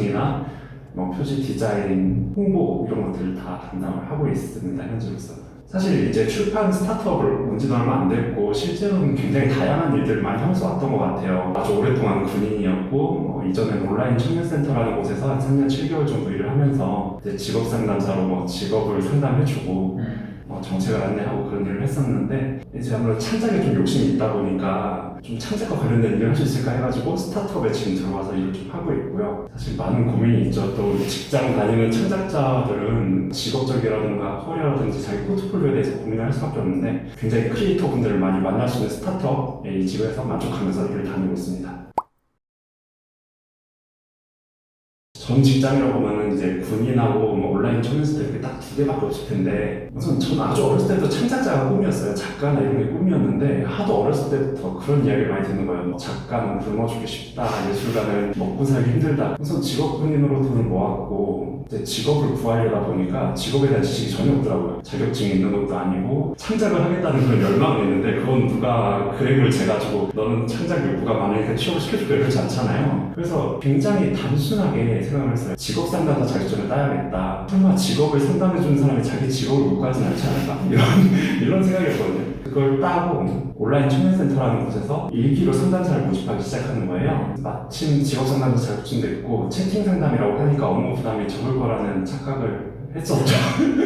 마케팅이나 뭐 표지 디자인, 홍보 이런 것들을 다 담당을 하고 있습니다 현재로서. 사실 이제 출판 스타트업을 온 지도 얼마 안 됐고 실제로는 굉장히 다양한 일들을 많이 하면서 왔던 것 같아요. 아주 오랫동안 군인이었고 뭐 이전엔 온라인 청년센터라는 곳에서 한 3년 7개월 정도 일을 하면서 직업 상담사로 뭐 직업을 상담해주고 음. 뭐 정책을 안내하고 그런 일을 했었는데 이제 아무래도 창작에 좀 욕심이 있다 보니까 좀 창작과 관련된 일을 할 수 있을까 해가지고 스타트업에 지금 들어와서 일을 좀 하고 있고요. 사실 많은 고민이 있죠. 또 직장 다니는 창작자들은 직업적이라든가 커리어라든지 자기 포트폴리오에 대해서 고민을 할 수밖에 없는데 굉장히 크리에이터 분들을 많이 만날 수 있는 스타트업의 이 직업에서 만족하면서 일을 다니고 있습니다. 전 직장이라고 보면 은 이제 군인하고 뭐 온라인 청년센터 이렇게 딱 두 개밖에 없을 텐데 우선 저는 아주 어렸을 때부터 창작자가 꿈이었어요. 작가나 이런 게 꿈이었는데 하도 어렸을 때부터 그런 이야기를 많이 듣는 거예요. 뭐 작가는 굶어 죽기 쉽다, 예술가는 먹고 살기 힘들다. 우선 직업 군인으로 돈을 모았고 이제 직업을 구하려다 보니까 직업에 대한 지식이 전혀 없더라고요. 자격증이 있는 것도 아니고 창작을 하겠다는 그런 열망은 있는데 그건 누가 그램을 재가지고 너는 창작 욕구가 많으니까 취업을 시켜줄까 이러지 않잖아요. 그래서 굉장히 단순하게 생각을 했어요. 직업 상담 사 자격증을 따야겠다. 설마 직업을 상담해 주는 사람이 자기 직업을 못 가진 않지 않을까? 이런, 이런 생각이었거든요. 그걸 따고 온라인 청년센터라는 곳에서 일기로 상담사를 모집하기 시작하는 거예요. 마침 직업 상담사 자격증도 있고 채팅 상담이라고 하니까 업무 부담이 적을 거라는 착각을 했었죠.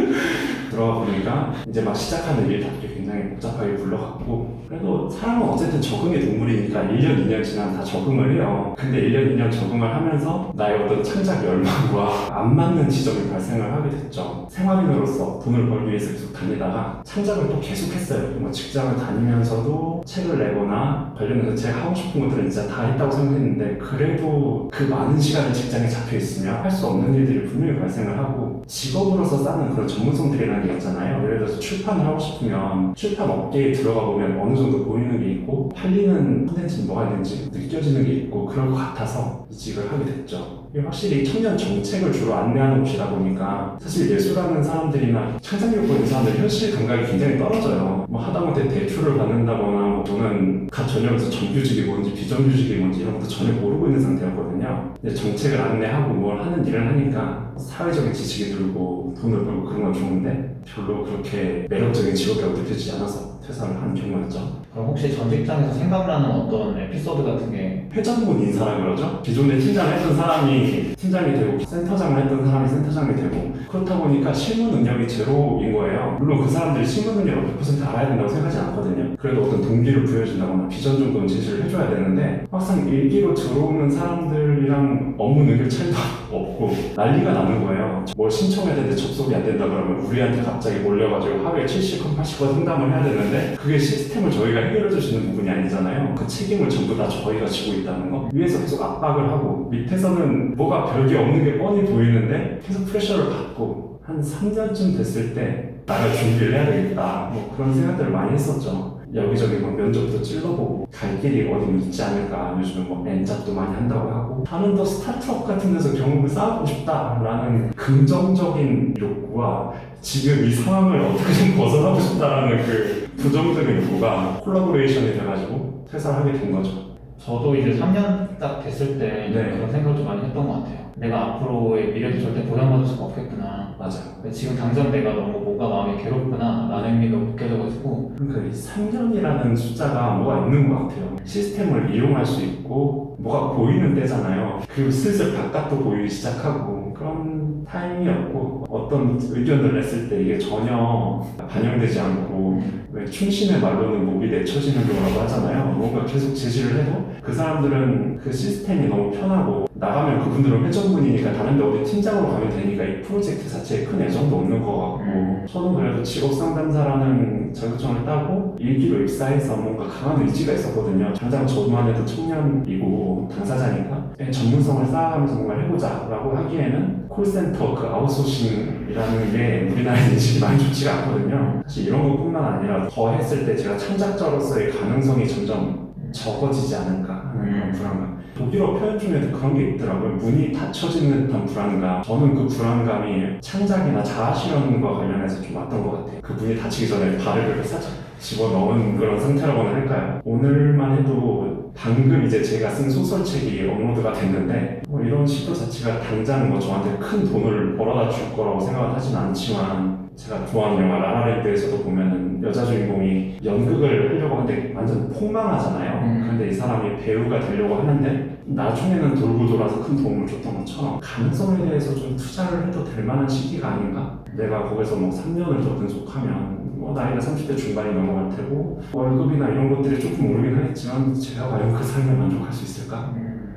들어가 보니까 이제 막 시작하는 일답게 굉장히 복잡하게 굴러갔고 그래도 사람은 어쨌든 적응의 동물이니까 1년, 2년 지나면 다 적응을 해요. 근데 1년, 2년 적응을 하면서 나의 어떤 창작 열망과 안 맞는 지점이 발생을 하게 됐죠. 생활인으로서 돈을 벌기 위해서 계속 다니다가 창작을 또 계속 했어요. 뭐 직장을 다니면서도 책을 내거나 관련해서 제가 하고 싶은 것들은 진짜 다 했다고 생각했는데 그래도 그 많은 시간을 직장에 잡혀 있으면 할 수 없는 일들이 분명히 발생을 하고 직업으로서 쌓는 그런 전문성들이라는 게 있잖아요. 예를 들어서 출판을 하고 싶으면 출판 업계에 들어가 보면 어느 정도 보이는 게 있고 팔리는 콘텐츠는 뭐가 있는지 느껴지는 게 있고 그럴 것 같아서 이직을 하게 됐죠. 확실히 청년 정책을 주로 안내하는 곳이다 보니까 사실 예술하는 사람들이나 창작력 있는 사람들 현실 감각이 굉장히 떨어져요. 뭐 하다못해 대출을 받는다거나 뭐 저는 각 전형에서 정규직이 뭔지 비정규직이 뭔지 이런 것도 전혀 모르고 있는 상태였거든요. 근데 정책을 안내하고 뭘 하는 일을 하니까 사회적인 지식이 들고 돈을 벌고 그런 건 좋은데 별로 그렇게 매력적인 직업이라고 느껴지지 않아서 퇴사를 한 경우였죠. 그럼 혹시 전 직장에서 생각나는 어떤 에피소드 같은 게 회전문 인사라 그러죠. 기존에 팀장을 했던 사람이 팀장이 되고 센터장을 했던 사람이 센터장이 되고 그렇다 보니까 실무 능력이 제로인 거예요. 물론 그 사람들이 실무 능력을 100% 알아야 된다고 생각하지 않거든요. 그래도 어떤 동기를 부여해준다거나 비전 정도는 제시를 해줘야 되는데 막상 일기로 들어오는 사람들이랑 업무 능력 차이도 없고 난리가 나는 거예요. 뭘 신청해야 되는데 접속이 안 된다 그러면 우리한테 갑자기 몰려가지고 하루에 70건 80건 상담을 해야 되는데 그게 시스템을 저희가 해결해 있는 부분이 아니잖아요. 그 책임을 전부 다 저희가 지고 있다는 거. 위에서 계속 압박을 하고 밑에서는 뭐가 별게 없는 게 뻔히 보이는데 계속 프레셔를 받고 한 3년쯤 됐을 때 나가 준비를 해야 되겠다. 뭐 그런 생각들을 많이 했었죠. 여기저기 막 면접도 찔러보고 갈 길이 어디 있지 않을까 요즘은 뭐 엔잡도 많이 한다고 하고 다른 더 스타트업 같은 데서 경험을 쌓아보고 싶다라는 긍정적인 욕구와 지금 이 상황을 어떻게 좀 벗어나고 싶다라는 그 부정적인 욕구가 콜라보레이션이 돼가지고 퇴사를 하게 된 거죠. 저도 이제 3년 딱 됐을 때 네. 그런 생각을 좀 많이 했던 것 같아요. 내가 앞으로의 미래도 절대 보장받을 수가 없겠구나. 맞아요. 지금 당장 내가 너무 뭔가 마음이 괴롭구나 라는 의미가 느껴져가지고 그러니까 이 3년이라는 숫자가 뭐가 있는 것 같아요. 시스템을 이용할 수 있고 뭐가 보이는 때잖아요. 그리고 슬슬 바깥도 보이기 시작하고 그런 타이밍이었고 어떤 의견을 냈을 때 이게 전혀 반영되지 않고 왜 충신의 말로는 목이 내쳐지는 경우라고 하잖아요. 뭔가 계속 제시를 해도 그 사람들은 그 시스템이 너무 편하고 나가면 그분들은 회전문이니까 다른 데 어디 팀장으로 가면 되니까 이 프로젝트 자체에 큰 애정도 없는 것 같고 음. 저는 그래도 직업 상담사라는 자격증을 따고 일기로 입사해서 뭔가 강한 의지가 있었거든요. 당장 저만 해도 청년이고 당사자니까 전문성을 쌓아가면서 뭔가 해보자 라고 하기에는 콜센터 그 아웃소싱이라는 게 우리나라의 인식이 많이 좋지가 않거든요. 사실 이런 것뿐만 아니라 더 했을 때 제가 창작자로서의 가능성이 점점 적어지지 않을까 그런 불안감. 독일어 표현 중에도 그런 게 있더라고요. 문이 닫혀지는 듯한 불안감. 저는 그 불안감이 창작이나 자아 실현과 관련해서 좀 왔던 것 같아요. 그 문이 닫히기 전에 발을 이렇게 살짝 집어넣은 그런 상태라고나 할까요? 오늘만 해도 방금 이제 제가 쓴 소설책이 업로드가 됐는데 뭐 이런 시도 자체가 당장 뭐 저한테 큰 돈을 벌어다 줄 거라고 생각은 하진 않지만 제가 좋아하는 영화 라라랜드에서도 보면은 여자 주인공이 연극을 하려고 하는데 완전 폭망하잖아요. 음. 근데 이 사람이 배우가 되려고 하는데 나중에는 돌고 돌아서 큰 도움을 줬던 것처럼 가능성에 대해서 좀 투자를 해도 될 만한 시기가 아닌가? 내가 거기서 뭐 3년을 더 근속하면 뭐 나이가 30대 중반이 넘어갈 테고 월급이나 이런 것들이 조금 오르긴 하겠지만 제가 과연 그 삶에 만족할 수 있을까? 음.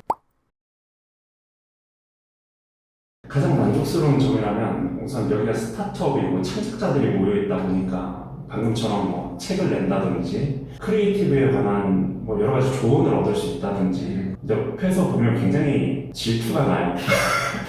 가장 만족스러운 점이라면 우선 여기가 스타트업이고 창작자들이 모여있다 보니까 방금처럼 뭐 책을 낸다든지 크리에이티브에 관한 뭐 여러 가지 조언을 얻을 수 있다든지 옆에서 보면 굉장히 질투가 나요.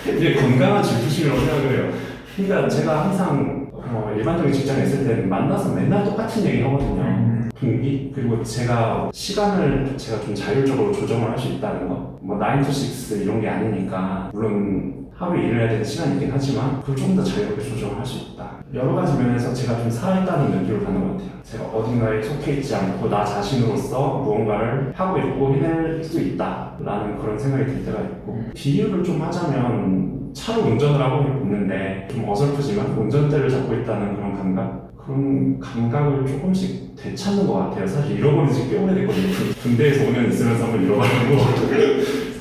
이게 건강한 질투심이라고 생각을 해요. 그러니까 제가 항상 어, 일반적인 직장에 있을 때는 만나서 맨날 똑같은 얘기 하거든요. 음. 동기 그리고 제가 시간을 제가 좀 자율적으로 조정을 할 수 있다는 거. 뭐 9 to 6 이런 게 아니니까 물론 하루에 일을 해야 되는 시간이 있긴 하지만 그걸 조금 더 자유롭게 조정을 할 수 있다. 여러 가지 면에서 제가 좀 살아있다는 느낌을 받는 것 같아요. 제가 어딘가에 속해 있지 않고 나 자신으로서 무언가를 하고 있고 해낼 수 있다라는 그런 생각이 들 때가 있고 비유를 좀 하자면 차로 운전을 하고 있는데 좀 어설프지만 운전대를 잡고 있다는 그런 감각 그런 감각을 조금씩 되찾는 것 같아요. 사실 잃어버린 지 꽤 오래됐거든요. 군대에서 5년 있으면서 한번 잃어버리고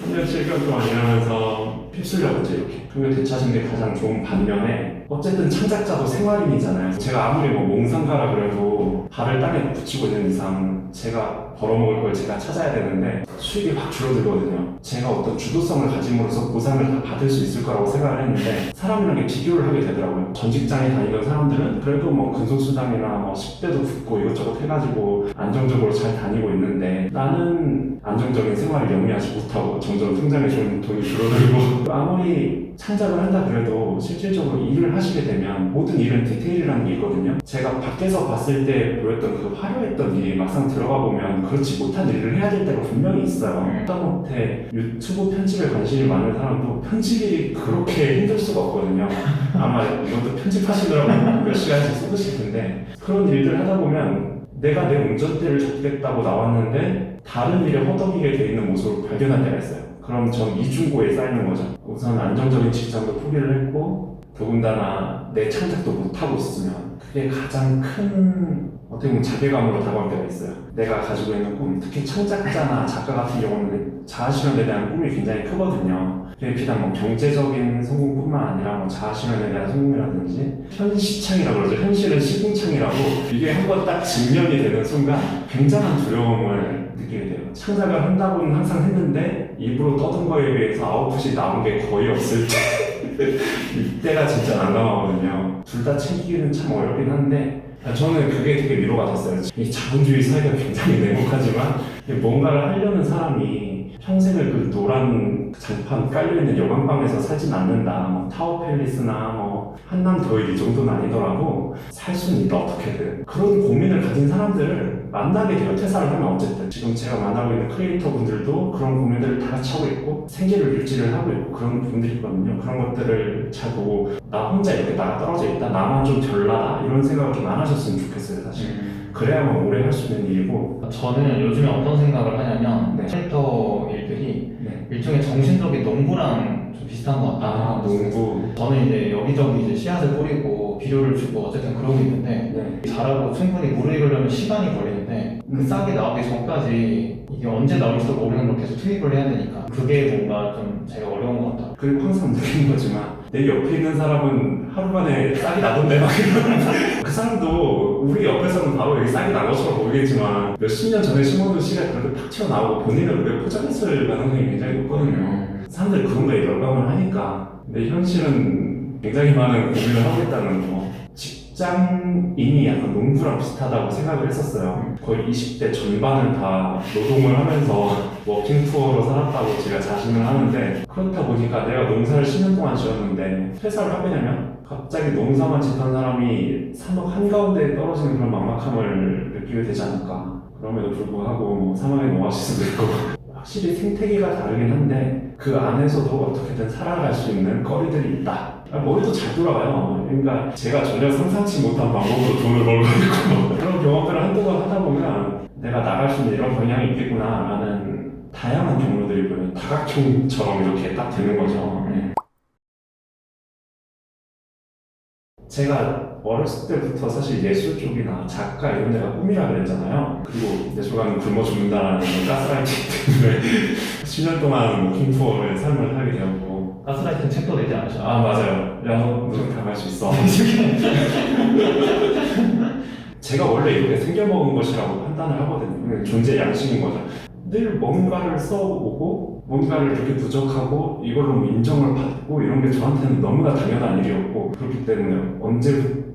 3년 7개월 동안 일하면서 휩쓸려보죠 이렇게. 그걸 되찾은 게 가장 좋은 반면에 어쨌든 창작자도 생활인이잖아요. 제가 아무리 뭐 몽상가라 그래도 발을 땅에 붙이고 있는 이상 제가 벌어먹을 걸 제가 찾아야 되는데 수익이 확 줄어들거든요. 제가 어떤 주도성을 가짐으로써 보상을 다 받을 수 있을 거라고 생각을 했는데 사람이랑 게 비교를 하게 되더라고요. 전 직장에 다니던 사람들은 그래도 뭐 근속수당이나 뭐 10대도 붙고 이것저것 해가지고 안정적으로 잘 다니고 있는데 나는 안정적인 생활을 영위하지 못하고 점점 통장에 좀 돈이 줄어들고 아무리 창작을 한다 그래도 실질적으로 일을 하시게 되면 모든 일은 디테일이라는 게 있거든요. 제가 밖에서 봤을 때 보였던 그 화려했던 일이 막상 들어가 보면 그렇지 못한 일을 해야 될 때가 분명히 있어요. 하다못해 유튜브 편집에 관심이 많은 사람도 편집이 그렇게 힘들 수가 없거든요. 아마 이것도 편집하시느라고 몇 시간씩 쏟으실 텐데 그런 일들 하다 보면 내가 내 운전대를 잡겠다고 나왔는데 다른 일에 허덕이게 돼 있는 모습을 발견할 때가 있어요. 그럼 전 이중고에 쌓이는 거죠. 우선 안정적인 직장도 포기를 했고 더군다나 내 창작도 못하고 있으면 그게 가장 큰 어떻게 보면 자괴감으로 다가올 때가 있어요. 내가 가지고 있는 꿈, 특히 창작자나 작가 같은 경우는 자아실현에 대한 꿈이 굉장히 크거든요. 그게 비단 뭐 경제적인 성공뿐만 아니라 뭐 자아실현에 대한 성공이라든지 현시창이라고 그러죠. 현실은 시궁창이라고 이게 한 번 딱 직면이 되는 순간 굉장한 두려움을 느끼게 돼요. 창작을 한다고는 항상 했는데 입으로 떠든 거에 비해서 아웃풋이 나온 게 거의 없을 때 이때가 진짜 난감하거든요. 둘 다 챙기기는 참 어렵긴 한데 저는 그게 되게 위로가 됐어요. 이 자본주의 사회가 굉장히 냉혹하지만 뭔가를 하려는 사람이 평생을 그 노란 장판 깔려있는 여관방에서 살진 않는다. 뭐 타워 팰리스나 뭐 한남 더일 이 정도는 아니더라도 살 수는 있다 어떻게든. 그런 고민을 가진 사람들을 만나게 돼요. 퇴사를 하면 어쨌든. 지금 제가 만나고 있는 크리에이터 분들도 그런 고민들을 다 같이 하고 있고 생계를 유지를 하고 있고 그런 분들이거든요. 그런 것들을 잘 보고 나 혼자 이렇게 나가 떨어져 있다. 나만 좀 별나다. 이런 생각을 좀 안 하셨으면 좋겠어요 사실. 음. 그래야만 오래 할 수 있는 일이고 저는 요즘에 어떤 생각을 하냐면 네. 캐릭터 일들이 네. 일종의 정신적인 농구랑 좀 비슷한 것 같다. 아 농구 저는 이제 여기저기 이제 씨앗을 뿌리고 비료를 주고 어쨌든 그러고 있는데 네. 자라고 충분히 물을 익으려면 시간이 걸리는데 그 음. 싹이 나오기 전까지 이게 언제 나올지도 모르는 걸 계속 투입을 해야 되니까 그게 뭔가 좀 제가 어려운 것 같아요. 그리고 항상 느끼는 거지만 내 옆에 있는 사람은 하루 만에 싹이 나던데 막 이러면 그 사람도 우리 옆에서는 바로 여기 싹이 난 것처럼 보이겠지만 몇십 년 전에 심어둔 씨가 그렇게 탁 튀어나오고 본인을 그렇게 포장했을 가능성이 굉장히 높거든요 사람들이 그런 거에 열광을 하니까. 근데 현실은 굉장히 많은 고민을 하고 있다는 거. 직장인이 약간 농부랑 비슷하다고 생각을 했었어요. 거의 20대 전반을 다 노동을 하면서 워킹 투어로 살았다고 제가 자신을 하는데 그렇다 보니까 내가 농사를 10년 동안 지었는데 퇴사를 하게 되면 갑자기 농사만 짓던 사람이 산업 한가운데 떨어지는 그런 막막함을 느끼게 되지 않을까. 그럼에도 불구하고 뭐 사망의 오아시스도 있고. 확실히 생태계가 다르긴 한데 그 안에서도 어떻게든 살아갈 수 있는 거리들이 있다 아, 머리도 잘 돌아가요. 그러니까 제가 전혀 상상치 못한 방법으로 돈을 벌고 있고 그런 경험들을 한동안 하다 보면 내가 나갈 수 있는 이런 방향이 있겠구나 라는 다양한 경로들이 보면 다각형처럼 이렇게 딱 되는 거죠. 네. 제가 어렸을 때부터 사실 예술 쪽이나 작가 이런 데가 꿈이라 그랬잖아요. 그리고 예술가는 굶어 죽는다라는 가스라이팅 때문에 10년 동안 뭐 킹투어의 삶을 살게 되었고 가스라이팅 책도 내지 않으셨나요? 아 맞아요. 야너 당할 수 있어. 제가 원래 이렇게 생겨먹은 것이라고 판단을 하거든요. 존재 양식인 거죠. 늘 뭔가를 써오고 뭔가를 이렇게 부족하고 이걸로 뭐 인정을 받고 이런 게 저한테는 너무나 당연한 일이었고 그렇기 때문에 언제부터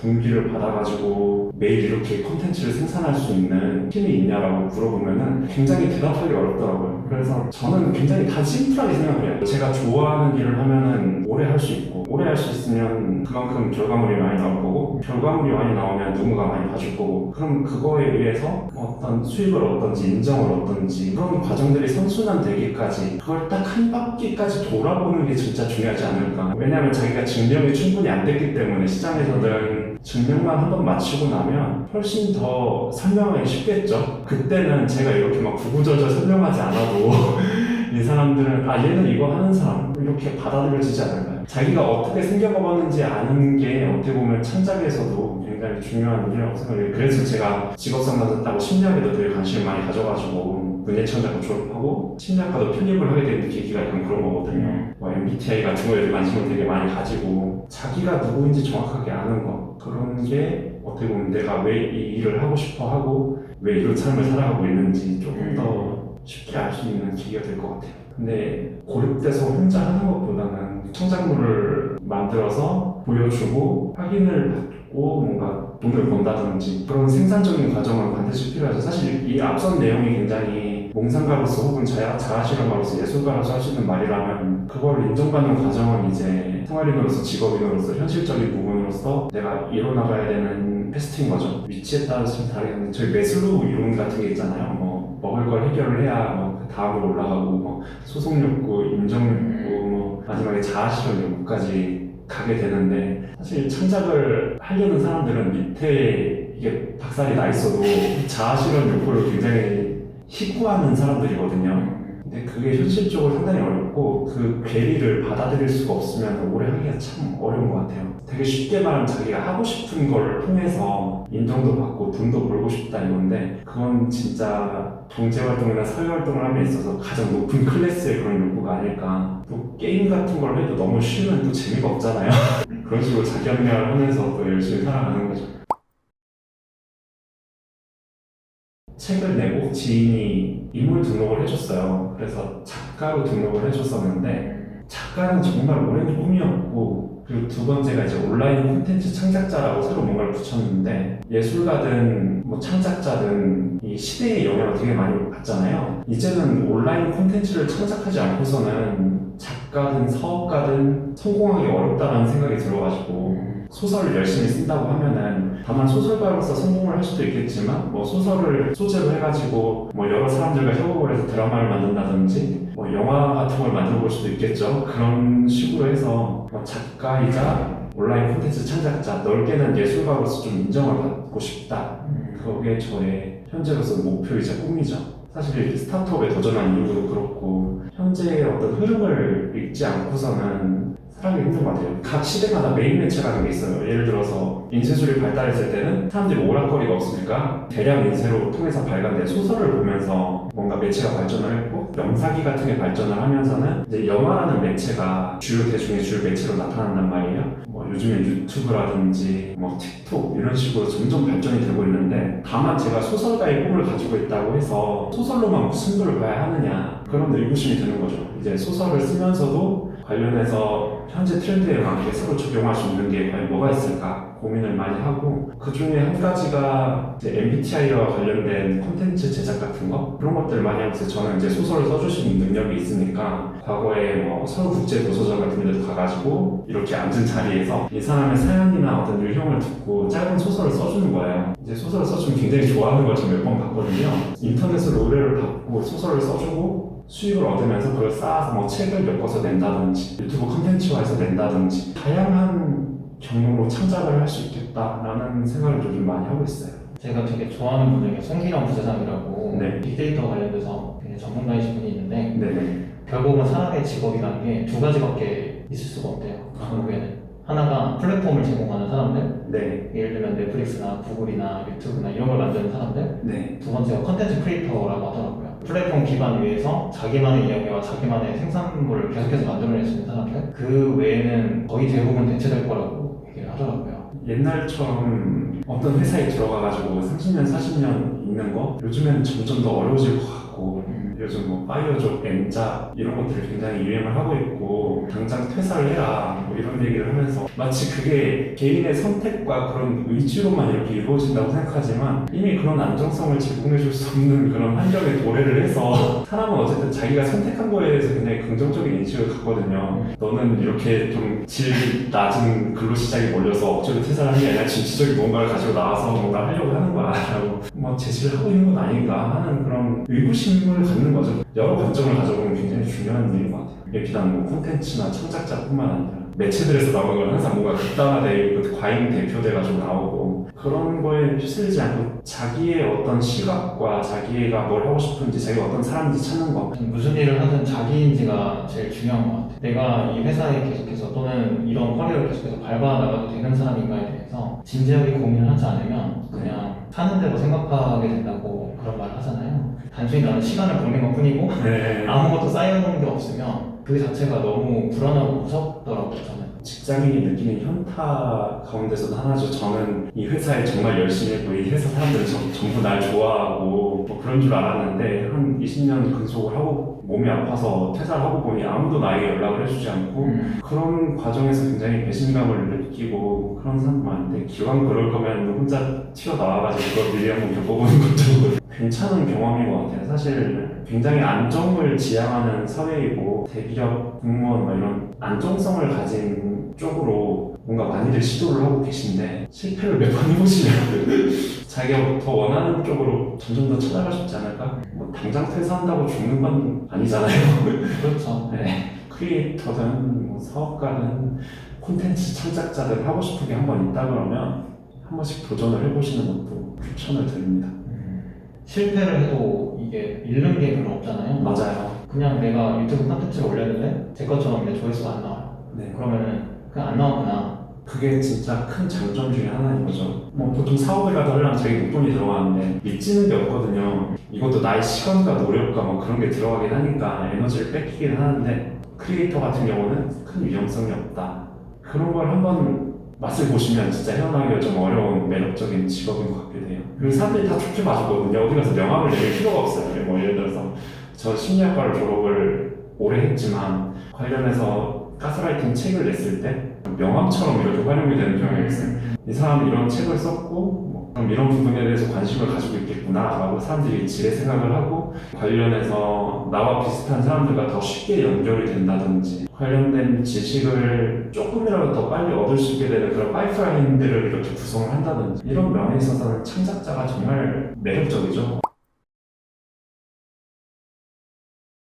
동기를 받아가지고 매일 이렇게 콘텐츠를 생산할 수 있는 힘이 있냐라고 물어보면은 굉장히 대답하기 어렵더라고요. 그래서 저는 굉장히 다 심플하게 생각을 해요. 제가 좋아하는 일을 하면은 오래 할 수 있고 오래 할 수 있으면 그만큼 결과물이 많이 나올 거고 결과물이 많이 나오면 누군가 많이 봐줄 거고 그럼 그거에 의해서 어떤 수익을 얻든지 인정을 얻든지 그런 과정들이 선순환 되기까지 그걸 딱 한 바퀴까지 돌아보는 게 진짜 중요하지 않을까 왜냐하면 자기가 증명이 충분히 안 됐기 때문에 시장에 서는 증명만 한 번 마치고 나면 훨씬 더 설명하기 쉽겠죠 그때는 제가 이렇게 막 구구절절 설명하지 않아도 이 사람들은 아 얘는 이거 하는 사람 이렇게 받아들여지지 않을까요? 자기가 어떻게 생겨가봤는지 아는 게 어떻게 보면 창작에서도 굉장히 중요한 일이라고 생각해요. 그래서 제가 직업상담 따고 심리학에도 되게 관심을 많이 가져가지고 문예창작고 졸업하고 심리학과도 편입을 하게 된 계기가 약간 그런 거거든요. 뭐 MBTI 같은 거에 관심을 되게 많이 가지고 자기가 누구인지 정확하게 아는 것 그런 게 어떻게 보면 내가 왜 이 일을 하고 싶어 하고 왜 이런 삶을 살아가고 있는지 조금 더 쉽게 알 수 있는 계기가 될 것 같아요. 근데 고립돼서 혼자 하는 것보다는 창작물을 만들어서 보여주고 확인을 받고 뭔가 돈을 번다든지 그런 생산적인 과정은 반드시 필요하죠. 사실 이 앞선 내용이 굉장히 몽상가로서 혹은 자아, 자아실험가로서 예술가로서 있는 말이라면 그걸 인정받는 과정은 이제 생활인으로서 직업인으로서 현실적인 부분으로서 내가 이뤄나가야 되는 패스트인 거죠. 위치에 따라서 좀 다르겠는데 저희 매슬로우 이론 같은 게 있잖아요. 뭐 먹을 걸 해결을 해야 뭐그 다음으로 올라가고 뭐 소속 욕구, 인정 욕구, 뭐 마지막에 자아실현 욕구까지 가게 되는데 사실 창작을 하려는 사람들은 밑에 이게 박살이 나 있어도 자아실현 욕구를 굉장히 희구하는 사람들이거든요. 근데 그게 현실적으로 상당히 어렵고 그 괴리를 받아들일 수가 없으면 오래 하기가 참 어려운 것 같아요. 되게 쉽게 말하면 자기가 하고 싶은 걸 통해서 인정도 받고 돈도 벌고 싶다 이건데 그건 진짜 경제활동이나 사회활동을 함에 있어서 가장 높은 클래스의 그런 욕구가 아닐까. 또 게임 같은 걸 해도 너무 쉬우면 또 재미가 없잖아요. 그런 식으로 자기 합리화를 하면서 또 열심히 살아가는 거죠. 책을 내고 지인이 인물 등록을 해줬어요. 그래서 작가로 등록을 해줬었는데 작가는 정말 오랜 꿈이었고 그리고 두 번째가 이제 온라인 콘텐츠 창작자라고 새로 뭔가를 붙였는데 예술가든 뭐 창작자든 이 시대의 영향을 되게 많이 받잖아요. 이제는 온라인 콘텐츠를 창작하지 않고서는 작가든 사업가든 성공하기 어렵다는 생각이 들어가지고 소설을 열심히 쓴다고 하면은 다만 소설가로서 성공을 할 수도 있겠지만 뭐 소설을 소재로 해가지고 뭐 여러 사람들과 협업을 해서 드라마를 만든다든지 뭐 영화 같은 걸 만들어 볼 수도 있겠죠. 그런 식으로 해서 뭐 작가이자 온라인 콘텐츠 창작자 넓게는 예술가로서 좀 인정을 받고 싶다. 그게 저의 현재로서 목표이자 꿈이죠 사실 스타트업에 도전한 이유도 그렇고 현재의 어떤 흐름을 읽지 않고서는 살아가기 힘든 것 같아요. 각 시대마다 메인 매체라는 게 있어요. 예를 들어서 인쇄술이 발달했을 때는 사람들이 오락거리가 없으니까 대량 인쇄로 통해서 발간된 소설을 보면서 뭔가 매체가 발전을 했고 영사기 같은 게 발전을 하면서는 이제 영화라는 매체가 주요 대중의 주요 매체로 나타난단 말이에요. 뭐 요즘에 유튜브라든지 뭐 틱톡 이런 식으로 점점 발전이 되고 있는데 다만 제가 소설가의 꿈을 가지고 있다고 해서 소설로만 무슨 승부를 봐야 하느냐 그런 의구심이 드는 거죠. 이제 소설을 쓰면서도 관련해서 현재 트렌드에 맞게 새로 적용할 수 있는 게 과연 뭐가 있을까 고민을 많이 하고 그 중에 한 가지가 이제 MBTI와 관련된 콘텐츠 제작 같은 거 그런 것들을 많이 하면서 저는 이제 소설을 써줄 수 있는 능력이 있으니까 과거에 뭐 서울국제도서관 같은 데도 가가지고 이렇게 앉은 자리에서 이 사람의 사연이나 어떤 유형을 듣고 짧은 소설을 써주는 거예요. 이제 소설을 써주면 굉장히 좋아하는 걸 좀 몇 번 봤거든요. 인터넷으로 의뢰를 받고 소설을 써주고 수익을 얻으면서 그걸 쌓아서 뭐 책을 엮어서 낸다든지 유튜브 컨텐츠화해서 낸다든지 다양한 경로로 창작을 할 수 있겠다라는 생각을 요즘 많이 하고 있어요. 제가 되게 좋아하는 분 중에 송기령 부사장이라고 네. 빅데이터 관련돼서 되게 전문가이신 분이 있는데 네네. 결국은 사람의 직업이라는 게 두 가지밖에 있을 수가 없대요. 한국에는 하나가 플랫폼을 제공하는 사람들, 네. 예를 들면 넷플릭스나 구글이나 유튜브나 이런 걸 만드는 사람들. 네. 두 번째가 컨텐츠 크리에이터라고 하더라고요. 플랫폼 기반 위에서 자기만의 이야기와 자기만의 생산물을 계속해서 만들어낼 수 있는 사람들. 그 외에는 거의 대부분 대체될 거라고 얘기를 하더라고요. 옛날처럼 어떤 회사에 들어가가지고 30년, 40년 있는 거 요즘에는 점점 더 어려워질 것 같고 요즘 뭐 파이어족, N자 이런 것들이 굉장히 유행을 하고 있고 당장 퇴사를 해라 뭐 이런 얘기를 하면서 마치 그게 개인의 선택과 그런 의지로만 이렇게 이루어진다고 생각하지만 이미 그런 안정성을 제공해줄 수 없는 그런 환경에 도래를 해서 사람은 어쨌든 자기가 선택한 거에 대해서 굉장히 긍정적인 인식을 갖거든요. 너는 이렇게 좀 질 낮은 근로 시장에 몰려서 억지로 퇴사를 하는 게 아니라 진취적인 뭔가를 가지고 나와서 뭔가 하려고 하는 거야 라고 뭐 제시를 하고 있는 건 아닌가 하는 그런 의구심을 갖는 거죠 여러 관점을 가져보면 굉장히 중요한 일인 것 같아요 이게 비단 뭐 콘텐츠나 창작자뿐만 아니라 매체들에서 나오는 건 항상 뭔가 극단화돼 있고 과잉 대표돼가지고 나오고 그런 거에 휩쓸리지 않고 자기의 어떤 시각과 자기가 뭘 하고 싶은지 자기가 어떤 사람인지 찾는 거 무슨 일을 하든 자기인지가 제일 중요한 것 같아요. 내가 이 회사에 계속해서 또는 이런 커리어를 계속해서 밟아 나가도 되는 사람인가에 대해서 진지하게 고민을 하지 않으면 그냥 사는 대로 생각하게 된다고 그런 말을 하잖아요. 단순히 나는 시간을 보낸 것 뿐이고 네. 아무것도 쌓여놓은 게 없으면 그 자체가 너무 불안하고 무섭더라고요, 저는. 직장인이 느끼는 현타 가운데서도 하나죠. 저는 이 회사에 정말 열심히 했고 이 회사 사람들은 전- 전부 날 좋아하고 뭐 그런 줄 알았는데 한 20년 근속을 하고 몸이 아파서 퇴사를 하고 보니 아무도 나에게 연락을 해주지 않고 그런 과정에서 굉장히 배신감을 느끼고 그런 사람도 많은데 기왕 그럴 거면 혼자 튀어나와가지고 그걸 미리 한번 겪어보는 것도 괜찮은 경험인 것 같아요. 사실 굉장히 안정을 지향하는 사회이고 대기업 공무원 뭐 이런 안정성을 가진 쪽으로 뭔가 많이들 시도를 하고 계신데 실패를 몇 번 해보시면 자기가 더 원하는 쪽으로 점점 더 찾아갈 수 있지 않을까? 뭐 당장 퇴사한다고 죽는 건 아니잖아요. 그렇죠. 네. 크리에이터든 뭐 사업가든 콘텐츠 창작자든 하고 싶은 게 한 번 있다 그러면 한 번씩 도전을 해보시는 것도 추천을 드립니다. 음. 실패를 해도 이게 잃는 게 별로 없잖아요. 맞아요. 그냥 내가 유튜브 콘텐츠를 올렸는데 제 것처럼 내 조회수가 안 나와요. 네. 그러면은 그냥 안 나왔구나. 그게 진짜 큰 장점 중에 하나인 거죠. 뭐 보통 사업이라도 하려면 자기 목돈이 들어가는데 믿지는 게 없거든요. 이것도 나의 시간과 노력과 뭐 그런 게 들어가긴 하니까 에너지를 뺏기긴 하는데 크리에이터 같은 경우는 큰 위험성이 없다. 그런 걸 한번 맛을 보시면 진짜 헤어나기가 좀 어려운 매력적인 직업인 것 같기 도 해요. 그리고 사람들이 다 좋게 봐주거든요. 어디 가서 명함을 내릴 필요가 없어요. 뭐 예를 들어서 저 심리학과를 졸업을 오래 했지만 관련해서 가스라이팅 책을 냈을 때 명함처럼 이렇게 활용이 되는 경우가 있어요. 이 사람은 이런 책을 썼고 이런 부분에 대해서 관심을 가지고 있겠구나라고 사람들이 지레 생각을 하고 관련해서 나와 비슷한 사람들과 더 쉽게 연결이 된다든지 관련된 지식을 조금이라도 더 빨리 얻을 수 있게 되는 그런 파이프라인들을 이렇게 구성을 한다든지 이런 면에 있어서는 창작자가 정말 매력적이죠.